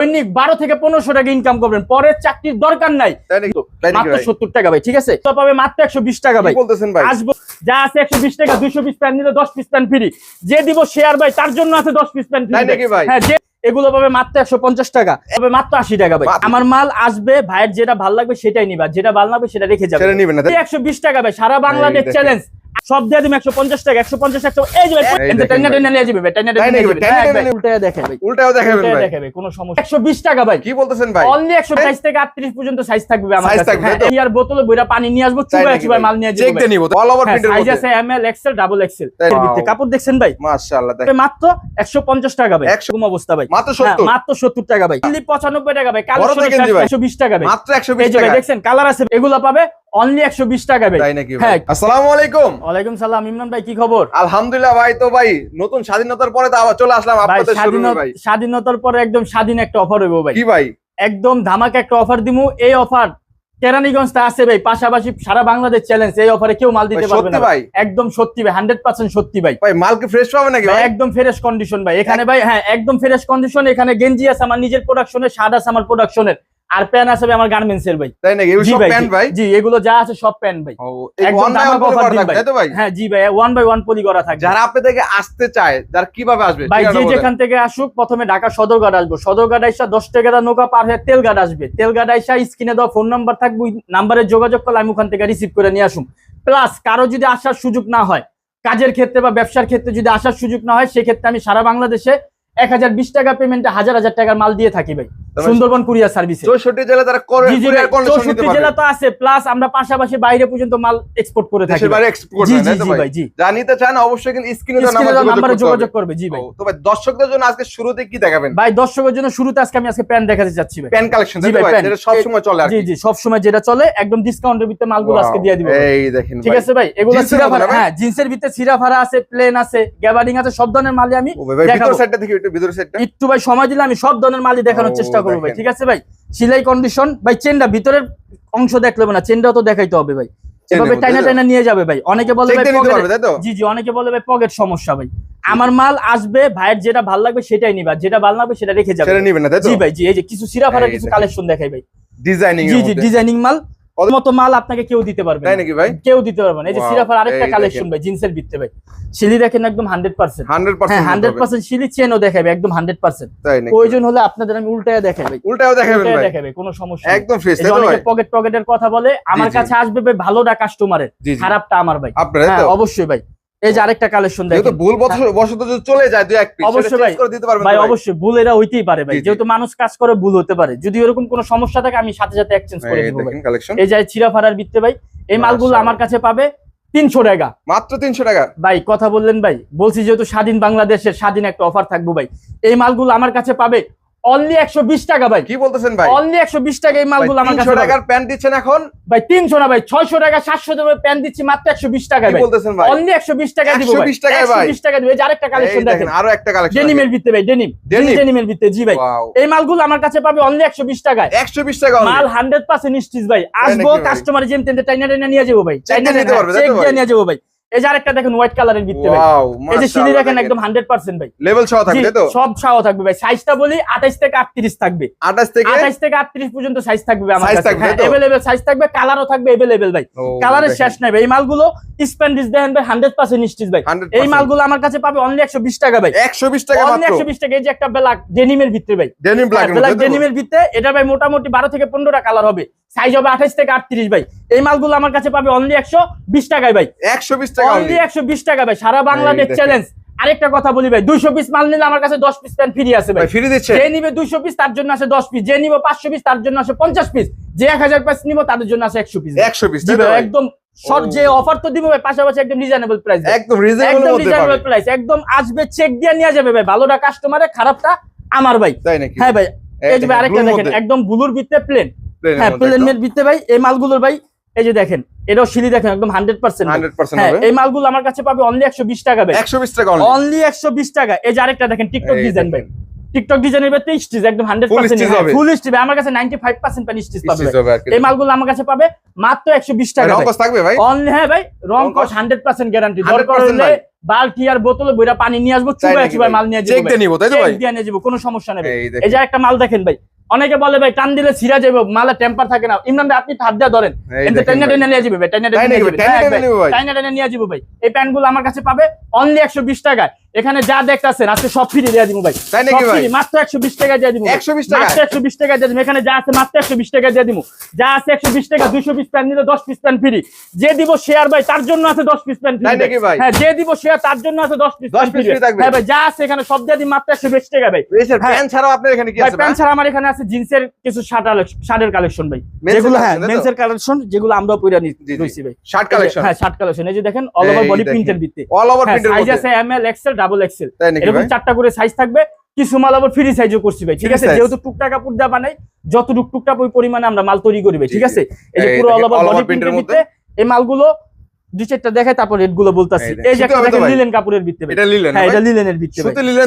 দৈনিক বারো থেকে পনেরোশো টাকা ইনকাম করবেন। পরের চাকরির দরকার নাই। মাত্র সত্তর টাকা ভাই ঠিক আছে? তো পাবে মাত্র একশো বিশ টাকা ভাই। বলতেছেন ভাই? আসব। যা আছে একশো বিশ টাকা দুশো পিস প্যান্ট নিলে দশ পিস প্যান্ট ফ্রি যে দিব শেয়ার ভাই তার জন্য আছে দশ পিস নাকি ভাই? হ্যাঁ যে এগুলো পাবে মাত্র একশো পঞ্চাশ টাকা। পাবে মাত্র আশি টাকা ভাই। আমার মাল আসবে ভাইয়ের যেটা ভালো লাগবে সেটাই নিবা। যেটা ভালো লাগবে সেটা রেখে যাবে? একশো বিশ টাকা ভাই সারা বাংলাদেশ চ্যালেঞ্জ সব দিয়ে দিবে একশো পঞ্চাশ টাকা একশো পঞ্চাশ একশো এই দেখেন যাবে? হ্যাঁ, উল্টাও দেখাবে কোনো সমস্যা একশো বিশ টাকা ভাই। কি বলতেছেন ভাই? অনলি একশো বাইশ থেকে আটত্রিশ পর্যন্ত সাইজ থাকবে আমার কাছে হ্যাঁ, আর বোতলে বইরা পানি নিয়ে আসব চুবাই মাল নিয়ে চেক নিব অল ওভার প্রিন্টের সাইজ আছে M L XL double XL? কাপড় দেখছেন ভাই? মাশাআল্লাহ দেখ। মাত্র একশো পঞ্চাশ টাকা ভাই। 100 একশো অবস্থা ভাই। মাত্র হ্যাঁ, 70 মাত্র সত্তর টাকা ভাই। অনলি পঁচানব্বই টাকা ভাই। দেখেন একশো বিশ টাকা ভাই। মাত্র 120 এই টাকা। দেখছেন কালার আছে এগুলো পাবে অনলি একশো বিশ টাকা ভাই। তাই নাকি ভাই? হ্যাঁ। আসসালামু আলাইকুম ওয়ালাইকুম সালাম ইমরান ভাই কি খবর? আলহামদুলিল্লাহ ভাই তো ভাই নতুন স্বাধীনতার পরে তো আবার চলে আসলাম আপনাদের শোরুমে ভাই। স্বাধীনতার পরে একদম স্বাধীন একটা অফার হইব ভাই। কি ভাই? একদম ধামাকা একটা অফার দিমু। এই অফার কেরানীগঞ্জ তা আছে ভাই। পাশাপাশি সারা বাংলাদেশ চ্যালেঞ্জ এই অফারে কেউ মাল দিতে পারবে না ভাই? একদম সত্যি ভাই হান্ড্রেড পার্সেন্ট সত্যি ভাই। ভাই মাল কি ফ্রেশ পাবে নাকি ভাই ভাই? একদম ফ্রেশ কন্ডিশন ভাই। এখানে ভাই হ্যাঁ একদম ফ্রেশ কন্ডিশন এখানে গেঞ্জি আছে আমার নিজের প্রোডাকশনের শার্ট আছে আমার প্রোডাকশনের আর প্যান আছে ভাই আমার গার্মেন্টস এর ভাই। তাই নাকি? এগুলো সব ভাই প্যান্ট ভাই? জি এগুলো যা আছে সব প্যান ভাই। একদম offer করে দিন ভাই। তাই তো ভাই? হ্যাঁ জি ভাই ওয়ান বাই ওয়ান পলি করা থাকবে। যারা আপনি থেকে আসতে চায় যারা কীভাবে আসবে ভাই যে যেখান থেকে আসুক প্রথমে ঢাকা সদরঘাট আসব। সদরঘাট আইসা দশ টাকা নৌকা পার হয়ে তেলঘাট আসবে। তেলঘাট আইসা স্ক্রিনে দেওয়া ফোন নাম্বার থাকবে ওই নাম্বারে যোগাযোগ করলে আমি ওখান থেকে রিসিভ করে নিয়ে আসুন প্লাস কারও যদি আসার সুযোগ না হয় কাজের ক্ষেত্রে বা ব্যবসার ক্ষেত্রে যদি আসার সুযোগ না হয় সেক্ষেত্রে আমি সারা বাংলাদেশে এক হাজার বিশ টাকা পেমেন্টে হাজার হাজার টাকার মাল দিয়ে থাকি ভাই। সুন্দরবন কুরিয়ার সার্ভিসে। চৌষট্টি জেলা তারা চৌষট্টি জেলা তো আছে প্লাস আমরা পাশাপাশি বাইরে পর্যন্ত মাল এক্সপোর্ট করে থাকি জি জি জি ভাই? জি। যা নিতে চান অবশ্যই কিন্তু স্ক্রিনে নাম্বার যোগাযোগ করবে জি ভাই। তো ভাই দর্শকদের জন্য আজকে শুরুতে কি দেখাবেন? ভাই দর্শকের জন্য শুরুতে আজকে আমি আজকে প্যান দেখাতে চাচ্ছি ভাই। প্যান কালেকশন জি ভাই, যেটা সব সময় চলে আর জি জি সব সময় যেটা চলে একদম ডিসকাউন্টের ভিতরে মালগুলো আজকে দিয়ে দিব এই দেখেন ঠিক আছে ভাই এগুলো সিরা হ্যাঁ জিন্সের ভিতরে সিরা আছে প্লেন আছে গ্যাবারিং আছে সব ধরনের মালই আমি দেখাবো। ভিতর সাইডটা দেখি ভিতর একটু ভাই সময় দিলে আমি সব ধরনের মালই দেখানোর চেষ্টা করব ভাই ঠিক আছে ভাই? সিলাই কন্ডিশন ভাই চেনটা ভিতরের অংশ দেখলে না চেনটাও তো দেখাইতে হবে ভাই। এভাবে টাইনা টাইনা নিয়ে যাবে ভাই। অনেকে বলে জি জি অনেকে বলে ভাই পকেট সমস্যা ভাই। আমার মাল আসবে ভাইয়ের যেটা ভালো লাগবে সেটাই নিবা যেটা ভালো লাগবে সেটা রেখে যাবে জি ভাই জি এই যে কিছু সিরা কিছু কালেকশন দেখাই ভাই। ডিজাইনিং জি জি ডিজাইনিং মাল মতো মাল আপনাকে কেউ দিতে পারবে তাই নাকি ভাই? কেউ দিতে পারবে না। এই যে Wow, সিরাফার আরেকটা কালেকশন ভাই জিন্সের ভিত্তে ভাই। শিলি দেখেন একদম হান্ড্রেড পার্সেন্ট 100% হ্যাঁ শিলি চেনও দেখাবে একদম তাই নাকি? প্রয়োজন হলে আপনাদের আমি উল্টায় দেখাই ভাই। উল্টাও দেখাবেন ভাই। দেখাবে কোনো সমস্যা একদম ফ্রেশ তাই যে তো অনেকে ভাই? পকেট পকেটের কথা বলে আমার কাছে আসবে ভাই ভালোটা কাস্টমারের খারাপটা আমার ভাই। আপনারা হ্যাঁ অবশ্যই ভাই। এই যে আরেকটা কালেকশন যেহেতু ভুল বশত- যদি চলে যায় দুই এক পিস অবশ্যই করে দিতে পারবেন ভাই অবশ্যই ভুল এরা হইতেই পারে ভাই। যেহেতু মানুষ কাজ করে ভুল হতে পারে। যদি এরকম কোনো সমস্যা থাকে আমি সাথে সাথে এক্সচেঞ্জ করে দিব ভাই। দেখেন এই যে চিরাফাড়ার ভিত্তে ভাই এই মালগুলো আমার কাছে পাবে তিনশো টাকা। মাত্র 300 টাকা? ভাই কথা বললেন ভাই। বলছি যেহেতু স্বাধীন বাংলাদেশের স্বাধীন একটা অফার থাকব ভাই। এই মালগুলো আমার কাছে পাবে অনলি একশো বিশ টাকা ভাই। কি বলতেছেন ভাই? অনলি টাকা এই মালগুলো আমার কাছে 300 টাকার প্যান্ট দিচ্ছেন এখন? ভাই তিনশো না ভাই ছয়শো টাকা সাতশো টাকা প্যান দিচ্ছি মাত্র একশো বিশ টাকা ভাই। ভাই? অনলি টাকা দিব 120 ভাই। টাকা দিবে। আরেকটা এই কালেকশন দেখেন দেখেন। আরও একটা কালেকশন ডেনিমের ভিত্তে ভাই ডেনিম ডেনিমের ভিত্তে জি ভাই। এই মালগুলো আমার কাছে পাবে অনলি টাকায়। 120 টাকা মাল ভাই। আসব কাস্টমার টাইনা টাইনা নিয়ে যাব ভাই। Check নিতে পারবে, চেক দিয়ে নিয়ে যাব ভাই। এই যে আরেকটা দেখেন হোয়াইট কালারের ভিত্তে ভাই। ওয়াও এই যে দেখেন একদম হান্ড্রেড পার্সেন্ট ভাই। লেভেল সহ থাকবে তো? সব থাকবে ভাই। সাইজটা বলি আঠাইশ থেকে আটত্রিশ থাকবে। 28 থেকে? আঠাইশ থেকে আটত্রিশ পর্যন্ত সাইজ থাকবে আমার কাছে। হ্যাঁ তাই সাইজ থাকবে কালারও থাকবে এভেলেবেল ভাই। কালারের শেষ নাই ভাই। এই মালগুলো দেখেন ভাই হান্ড্রেড পার্সেন্ট স্টিচ ভাই। এই মালগুলো আমার কাছে পাবে অনলি একশো বিশ টাকা ভাই। 120 টাকা মাত্র? একশো বিশ টাকা এই যে একটা ব্ল্যাক ডেনিমের ভিতরে ভাই। ডেনিম ব্ল্যাক ব্ল্যাক ডেনিমের ভিতরে এটা ভাই মোটামুটি বারো থেকে পনেরোটা কালার হবে। সাইজ হবে আঠাইশ থেকে আটত্রিশ ভাই। এই মালগুলো আমার কাছে পাবে অনলি একশো বিশ টাকায় ভাই। 120 টাকা অনলি only। একশো বিশ টাকা ভাই সারা বাংলাদেশ চ্যালেঞ্জ আরেকটা কথা বলি ভাই দুইশো পিস মাল নিলে আমার কাছে দশ পিস প্যান্ট ফ্রি আছে ভাই। ফ্রি দিচ্ছে। যে নিবে দুইশো পিস তার জন্য আছে দশ পিস যে নিবে পাঁচশো পিস তার জন্য আছে পঞ্চাশ পিস যে এক হাজার পিস নিব তাদের জন্য আছে একশো পিস 120 ভাই ভাই? একদম শর্ট ও। যে অফার তো দিব ভাই পাশাপাশি একদম রিজনেবল প্রাইস একদম রিজনেবল একদম রিজনেবল প্রাইস একদম আসবে চেক দিয়ে নিয়ে যাবে ভাই। ভালোটা কাস্টমারে খারাপটা আমার ভাই। হ্যাঁ ভাই। এই যে আরেকটা দেখেন একদম ব্লুর ভিতরে প্লেন হ্যাঁ মধ্যে প্লেন একদম। এর ভিতরে ভাই এই মালগুলোর ভাই এই যে দেখেন এটাও সিলি দেখেন একদম হান্ড্রেড পার্সেন্ট হ্যাঁ এই মালগুলো আমার কাছে পাবে অনলি একশো বিশ টাকা ভাই। 120 টাকা অনলি একশো বিশ টাকা। এই যে আরেকটা দেখেন টিকটক ডিজাইন ভাই। টিকটক ডিজাইনের ভিতরে স্টিচ একদম হান্ড্রেড পার্সেন্ট। ফুল স্টিচ আমার কাছে নাইনটি ফাইভ পার্সেন্ট পানি স্টিচ পাবে। এই মালগুলো আমার কাছে পাবে মাত্র একশো বিশ টাকা থাকবে ভাই? অনলি হ্যাঁ ভাই রং কস? হান্ড্রেড পার্সেন্ট গ্যারান্টি 100% দরকার হলে। বালতি আর বোতলে বইরা পানি নিয়ে আসব চুবাই চুবাই ভাই? মাল নিয়ে যাব দিয়ে নিয়ে যাব কোনো সমস্যা নেই এই যে একটা মাল দেখেন ভাই। অনেকে বলে ভাই টান দিলে ছিড়া যাবে মালে টেম্পার থাকে না। ইমরান ভাই আপনি হাত দিয়ে ধরেন। কিন্তু টেনে টেনে নিয়ে যাবে ভাই টেনে টেনে নিয়ে? যাবে টেনে হ্যাঁ টেনে নিয়ে যাব ভাই। এই প্যান্টগুলো আমার কাছে পাবে অনলি একশো বিশ টাকায়। এখানে যা দেখতেছেন আজকে সব ফ্রি দিয়ে দিব ভাই। তাই নাকি ভাই? মাত্র একশো বিশ টাকা দিয়ে দিব। 120 টাকায়? মাত্র একশো বিশ টাকা দিয়ে দিব। এখানে যা আছে মাত্র একশো বিশ টাকা দিয়ে দিব। যা আছে একশো বিশ টাকা দুশো পিস প্যান্ট নিলে দশ পিস প্যান্ট ফ্রি যে দিব শেয়ার ভাই তার জন্য আছে দশ পিস প্যান্ট তাই নাকি ভাই? হ্যাঁ যে দিব শেয়ার তার জন্য আছে দশ পিস 10 প্যান্ট ফ্রি থাকবে? হ্যাঁ ভাই যা আছে এখানে সব দিয়ে দিব মাত্র একশো বিশ টাকা ভাই। এই স্যার। প্যান্ট ছাড়াও আপনার এখানে কি ভাই আছে প্যান্ট ছাড়া আমার এখানে আছে জিন্সের কিছু শার্ট শার্টের কালেকশন ভাই। যেগুলো হ্যাঁ মেন্সের কালেকশন যেগুলো আমরাও পরে জি, জি। ভাই। শার্ট কালেকশন হ্যাঁ শার্ট কালেকশন এই যে দেখেন অল ওভার বডি প্রিন্টের ভিত্তি অল ওভার প্রিন্টের সাইজ আছে M L XL double XL এরকম চারটা করে সাইজ থাকবে কিছু মাল আবার ফ্রি সাইজও করছি ভাই ঠিক আছে? যেহেতু টুকটা কাপড় দেওয়া বানাই যতটুক টুকটা ওই পরিমাণে আমরা মাল তৈরি করি ভাই ঠিক আছে? এই যে পুরো অল ওভার বডি প্রিন্টের মধ্যে। এই মালগুলো দুই চারটা দেখায় তারপর রেটগুলো বলতাছি। এই যে একটা দেখেন লিলেন কাপড়ের ভিত্তি এটা নিলেন হ্যাঁ এটা লিলেনের ভিত্তি সুতি লিলেন।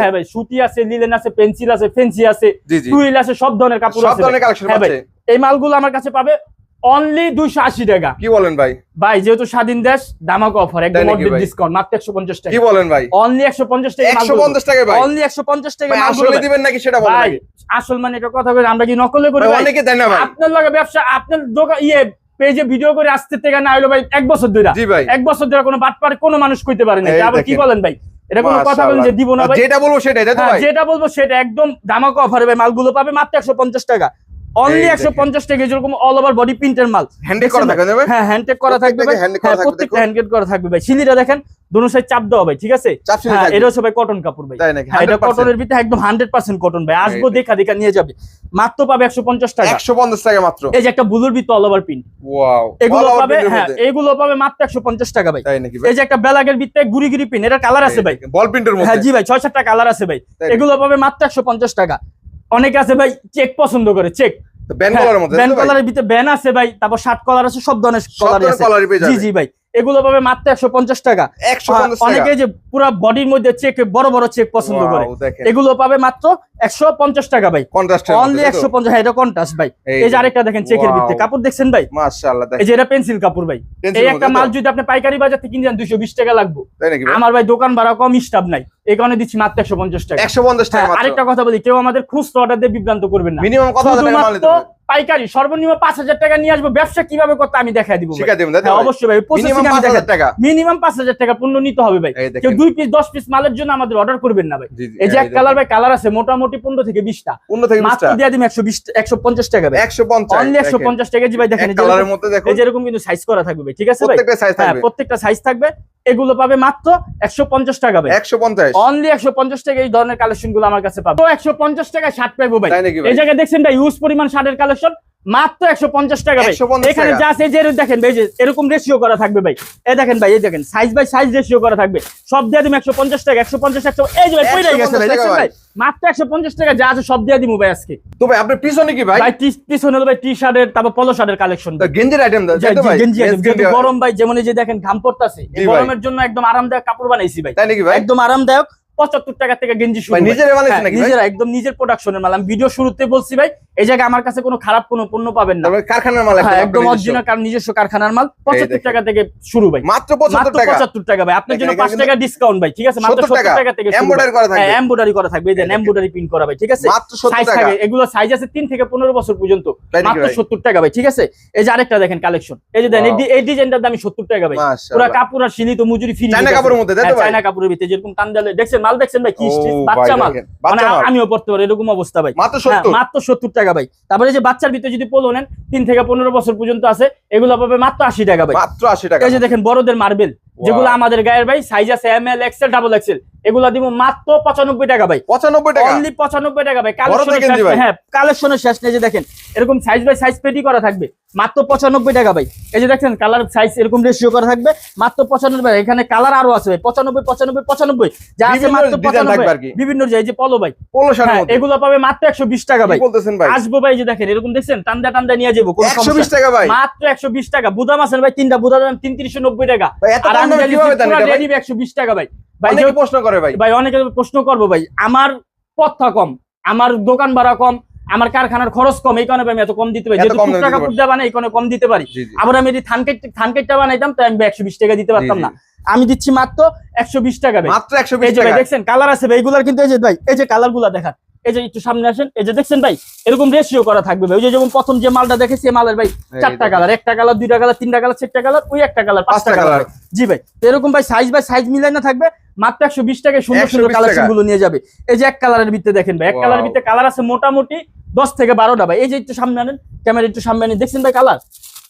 হ্যাঁ ভাই সুতি আছে লিলেন আছে পেন্সিল আছে ফেন্সি আছে টুইল আছে সব ধরনের কাপড় সব ধরনের কালেকশন হ্যাঁ আছে এই মালগুলো আমার কাছে পাবে অনলি দুইশো আশি টাকা। কি বলেন ভাই? ভাই যেহেতু স্বাধীন দেশ দামাক অফার একদম ডিসকাউন্ট মাত্র একশো পঞ্চাশ টাকা। কি বলেন ভাই? অনলি একশো পঞ্চাশ টাকা একশো পঞ্চাশ টাকা ভাই? অনলি একশো পঞ্চাশ টাকা আসলে দিবেন নাকি সেটা বলেন ভাই আসল মানে এটা কথা বলে আমরা কি নকলে করি? অনেকে দেয় না ভাই। আপনার লগে ব্যবসা আপনার দোকান ইয়ে পেজে ভিডিও করে আসতে থেকে না হলো ভাই এক বছর ধরে এক বছর ধরে কোনো বাট পারে কোনো মানুষ কইতে পারে না আবার কি বলেন ভাই? এটা কোনো কথা বলেন যে দিব না ভাই? যেটা বলব সেটাই হ্যাঁ, যেটা বলব সেটা একদম দামাক অফার ভাই মালগুলো পাবে মাত্র একশো পঞ্চাশ টাকা। অনলি এই একশো দেখেন। পঞ্চাশ টাকা যেরকম অল ওভার বডি প্রিন্টের মাল। করা যাবে হ্যাঁ করা থাকবে ভাই। প্রত্যেকটা handle করা হ্যাঁ থাকবে, প্রত্যেকটা দেখুন। করা থাকবে ভাই। সিলিটা দেখেন দুনো সাইড চাপ দেওয়া ভাই ঠিক আছে? হ্যাঁ। এটা হচ্ছে ভাই কটন কাপড় ভাই। হ্যাঁ এটা কটনের ভিতরে একদম হান্ড্রেড পার্সেন্ট কটন ভাই। আসব দেখা দেখা নিয়ে যাবে। মাত্র পাবে একশো পঞ্চাশ টাকা। একশো পঞ্চাশ টাকা মাত্র। এই যে একটা বুলুর ভিতরে অল ওভার প্রিন্ট ওয়াও এগুলো পাবে হ্যাঁ এগুলো পাবে মাত্র একশো পঞ্চাশ টাকা ভাই। এই যে একটা বেলাগের ভিতরে গুড়ি গুড়ি পিন এটা কালার আছে ভাই। বল প্রিন্টের হ্যাঁ জি ভাই ছয় সাতটা কালার আছে ভাই। এগুলো পাবে মাত্র একশো পঞ্চাশ টাকা। অনেকে আছে ভাই চেক পছন্দ করে চেক। ব্যান্ড কলারের মধ্যে ব্যান্ড কলারের ভিতরে ব্যান আছে ভাই তারপর শার্ট কলার আছে সব ধরনের কলার আছে। জি জি ভাই এগুলো পাবে মাত্র একশো পঞ্চাশ টাকা। অনেকে যে পুরো বডির মধ্যে চেক বড় বড় চেক পছন্দ করে। এগুলো পাবে মাত্র একশো পঞ্চাশ টাকা ভাই। অনলি একশো পঞ্চাশ হ্যাঁ, এটা ভাই। এই যে আরেকটা দেখেন চেকের. ভিত্তি কাপড় দেখছেন ভাই? এই যে এটা পেন্সিল কাপড় ভাই। এই একটা মাল যদি আপনি পাইকারি বাজার থেকে কিনে যান দুশো বিশ টাকা লাগবে। আমার ভাই দোকান ভাড়া কম স্টাফ নাই। এই কারণে দিচ্ছি মাত্র একশো পঞ্চাশ টাকা। একশো পঞ্চাশ টাকা হ্যাঁ, আরেকটা কথা বলি কেউ আমাদের খুচরা অর্ডার দিয়ে বিভ্রান্ত করবেন না। মিনিমাম কত পাইকারি সর্বনিম্ন পাঁচ হাজার টাকা নিয়ে আসব। ব্যবসা কীভাবে করতে আমি দেখাই দিব হ্যাঁ? অবশ্যই ভাই মিনিমাম পাঁচ হাজার টাকা। পণ্য নিতে হবে ভাই। কেউ দুই পিস দশ পিস মালের জন্য আমাদের অর্ডার করবেন না ভাই। এই যে এক কালার ভাই কালার আছে মোটামুটি পনেরো থেকে বিশটা। পনেরো থেকে মাত্র দিয়ে দিম একশো বিশ একশো পঞ্চাশ টাকা একশো পঞ্চাশ একশো পঞ্চাশ টাকা জি ভাই দেখেন এই যে কালারের এরকম- মধ্যে দেখো এই যে এরকম কিন্তু সাইজ করা থাকবে ভাই ঠিক আছে ভাই? প্রত্যেকটা সাইজ হ্যাঁ থাকবে। প্রত্যেকটা সাইজ থাকবে। এগুলো পাবে মাত্র একশো পঞ্চাশ টাকা একশো পঞ্চাশ। অনলি একশো পঞ্চাশ টাকা এই ধরনের কালেকশনগুলো আমার কাছে পাবো। একশো পঞ্চাশ টাকা শার্ট পাইবো ভাই। ভাই? এই জায়গায় দেখছেন ভাই ইউজ পরিমাণ শার্টের কালেকশন মাত্র একশো পঞ্চাশ টাকা ভাই। এখানে। যা আছে যে দেখেন ভাই এরকম রেশিও করা থাকবে ভাই। এই দেখেন ভাই এই দেখেন সাইজ বাই সাইজ রেশিও করা থাকবে। সব দিয়ে দিম একশো পঞ্চাশ টাকা একশো পঞ্চাশ একশো এই যে ভাই গেছে ভাই দেখছেন ভাই। ভাই। মাত্র একশো পঞ্চাশ টাকা যা আছে সব দিয়ে দিব ভাই আজকে। তো ভাই আপনার পিছনে কি ভাই? ভাই পিছনে হলো ভাই টি শার্টের তারপর পলো শার্টের কালেকশন গেঞ্জির আইটেম গেঞ্জি গরম ভাই যেমন এই যে দেখেন ঘাম পড়তাছে। গরমের জন্য একদম আরামদায়ক কাপড় বানাইছি ভাই। তাই নাকি ভাই? একদম আরামদায়ক। পঁচাত্তর টাকা থেকে গেঞ্জি শুরু। নিজের হ্যাঁ, একদম নিজের প্রোডাকশনের মাল। আমি ভিডিও শুরুতে বলছি ভাই এই জায়গায় আমার কাছে কোনো খারাপ কোনো পণ্য পাবেন না। কারখানার মাল হ্যাঁ, একদম। অরিজিনাল কারণ নিজস্ব কারখানার মাল। পঁচাত্তর টাকা থেকে শুরু ভাই। মাত্র পঁচাত্তর টাকা। ভাই। আপনার জন্য পাঁচ টাকা ডিসকাউন্ট ভাই ঠিক আছে? মাত্র সত্তর টাকা। থেকে Embroidery করা থাকবে। এমব্রয়ডারি করা থাকবে। এই এই এমব্রয়ডারি প্রিন্ট করা ভাই ঠিক আছে? মাত্র সত্তর টাকা। এগুলো সাইজ আছে তিন থেকে পনেরো বছর পর্যন্ত। মাত্র সত্তর টাকা ভাই ঠিক আছে? এই যে আরেকটা দেখেন কালেকশন এই যে দেন এই ডিজাইনটার দাম সত্তর টাকা ভাই। পুরো কাপড় আর তো মজুরি ফ্রি চায়না কাপড়ের মধ্যে ভাই? চায়না কাপড়ের ভিতরে যেরকম টান দেখছেন মাল দেখছেন ভাই কি বাচ্চা মাল। মানে আমিও পড়তে পারি এরকম অবস্থা ভাই। মাত্র হ্যাঁ, মাত্র সত্তর টাকা ভাই। তারপরে যে বাচ্চার ভিতরে যদি পোলো নেন তিন থেকে পনেরো বছর পর্যন্ত আছে এগুলো পাবে মাত্র আশি টাকা ভাই। মাত্র আশি টাকা। এই যে দেখেন বড়দের মার্বেল যেগুলো আমাদের গায়ের ভাই সাইজ আছে M L XL double XL এগুলো দিব মাত্র পঁচানব্বই টাকা ভাই। পঁচানব্বই টাকা? অনলি পঁচানব্বই টাকা ভাই। হ্যাঁ কালেকশনের শেষ নেই যে দেখেন এরকম সাইজ বাই সাইজ পেটি করা থাকবে। মাত্র পঁচানব্বই টাকা ভাই। এই যে দেখেন কালার সাইজ এরকম রেশিও করা থাকবে। মাত্র পঁচানব্বই এখানে কালার আরও আছে ভাই। পঁচানব্বই পঁচানব্বই পঁচানব্বই। যা আছে মাত্র পঁচানব্বই। বিভিন্ন যে এই যে পলো ভাই। সালের হ্যাঁ এগুলো পাবে মাত্র একশো বিশ টাকা ভাই। বলতেছেন ভাই? আসব ভাই যে দেখেন এরকম দেখছেন? টান্দা টান্দা নিয়ে যাব কোনো একশো বিশ টাকা ভাই। মাত্র একশো বিশ টাকা। বুদাম আছেন ভাই তিনটা বুদাম দাম তিন তিনশো নব্বই টাকা একশো বিশ টাকা ভাই। ভাই প্রশ্ন করে ভাই। ভাই অনেকে প্রশ্ন করব ভাই। আমার পথটা কম আমার দোকান ভাড়া কম আমার কারখানার খরচ কম এই কারণে আমি এত কম দিতে পারি। টুকরা দিতে বানাই এই কারণে কম দিতে পারি। আবার আমি যদি থান থানকেটটা বানাইতাম তাই আমি একশো বিশ টাকা দিতে পারতাম। না। আমি দিচ্ছি মাত্র একশো বিশ টাকা মাত্র একশো দেখছেন কালার আছে এইগুলার কিন্তু এই যে ভাই এই যে কালারগুলা দেখান। এই যে একটু সামনে আসেন এই যে দেখছেন ভাই এরকম রেশিও করা থাকবে ভাই। ওই যে যেমন প্রথম যে মালটা দেখেছি মালের ভাই চারটা কালার একটা কালার দুইটা কালার তিনটা কালার চারটা কালার ওই একটা কালার পাঁচটা কালার জি ভাই এরকম ভাই সাইজ বাই সাইজ মিলাই না থাকবে মাত্র একশো বিশ টাকায় সুন্দর সুন্দর। কালেকশনগুলো নিয়ে যাবে। এই যে এক কালারের ভিতরে দেখেন ভাই এক কালারের ভিতরে কালার আছে মোটামুটি দশ থেকে বারোটা ভাই। এই যে একটু সামনে আনেন ক্যামেরা একটু সামনে আনেন দেখছেন ভাই কালার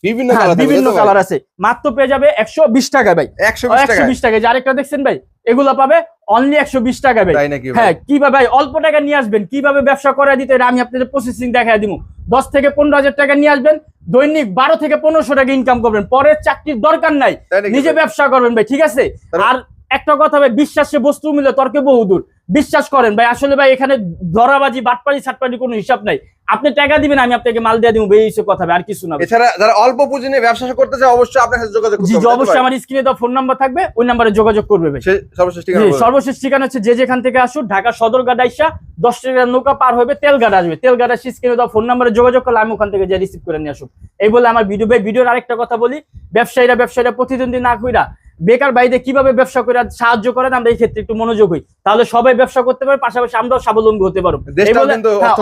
বিভিন্ন হ্যাঁ, কালার বিভিন্ন কালার আছে। মাত্র পেয়ে যাবে একশো বিশ টাকা ভাই। একশো বিশ একশো টাকা বিশ টাকা যে আরেকটা দেখছেন ভাই এগুলা পাবে অনলি একশো বিশ টাকা ভাই। হ্যাঁ কীভাবে ভাই? অল্প টাকা নিয়ে আসবেন কীভাবে ব্যবসা করে দিতে আমি আপনাদের প্রসেসিং দেখাই দিব। দশ থেকে পনেরো হাজার টাকা নিয়ে আসবেন দৈনিক বারো থেকে পনেরোশো টাকা ইনকাম করবেন। পরে চাকরির দরকার নাই নিজে ব্যবসা করবেন ভাই ঠিক আছে? আর একটা কথা ভাই বিশ্বাসে বস্তু মিলে তর্কে বহুদূর। বিশ্বাস করেন ভাই আসলে ভাই এখানে ধরাবাজি বাটপাড়ি ছাটপাড়ি কোনো হিসাব নাই। আপনি টাকা দিবেন আমি আপনাকে মাল দিয়ে দিব এইসব কথা আর কিছু না এছাড়া যারা অল্প পুঁজি নিয়ে ব্যবসা করতে চায় অবশ্যই আপনার সাথে যোগাযোগ জি অবশ্যই আমার স্ক্রিনে দেওয়া ফোন নাম্বার থাকবে ওই নাম্বারে যোগাযোগ করবে ভাই। সর্বশেষ ঠিকানা। সর্বশেষ ঠিকানা হচ্ছে যে যেখান থেকে আসুন ঢাকা সদর গাড়ি আইসা দশ টাকার নৌকা পার হবে তেলঘাট আসবে। তেলঘাট আসি স্ক্রিনে দেওয়া ফোন নাম্বারে যোগাযোগ করলে আমি ওখান থেকে যে রিসিভ করে নিয়ে আসুন। এই বলে আমার ভিডিও ভাই ভিডিওর আরেকটা কথা বলি। ব্যবসায়ীরা ব্যবসায়ীরা প্রতিদ্বন্দ্বী না কইরা বেকার বাইরে কীভাবে ব্যবসা করে সাহায্য করেন আমরা এই ক্ষেত্রে একটু মনোযোগ হই। তাহলে সবাই ব্যবসা করতে পারে পাশাপাশি আমরাও স্বাবলম্বী হতে পারব। এই বলে- কিন্তু হ্যাঁ,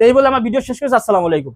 এই বলে আমার ভিডিও শেষ করছি আসসালামু আলাইকুম।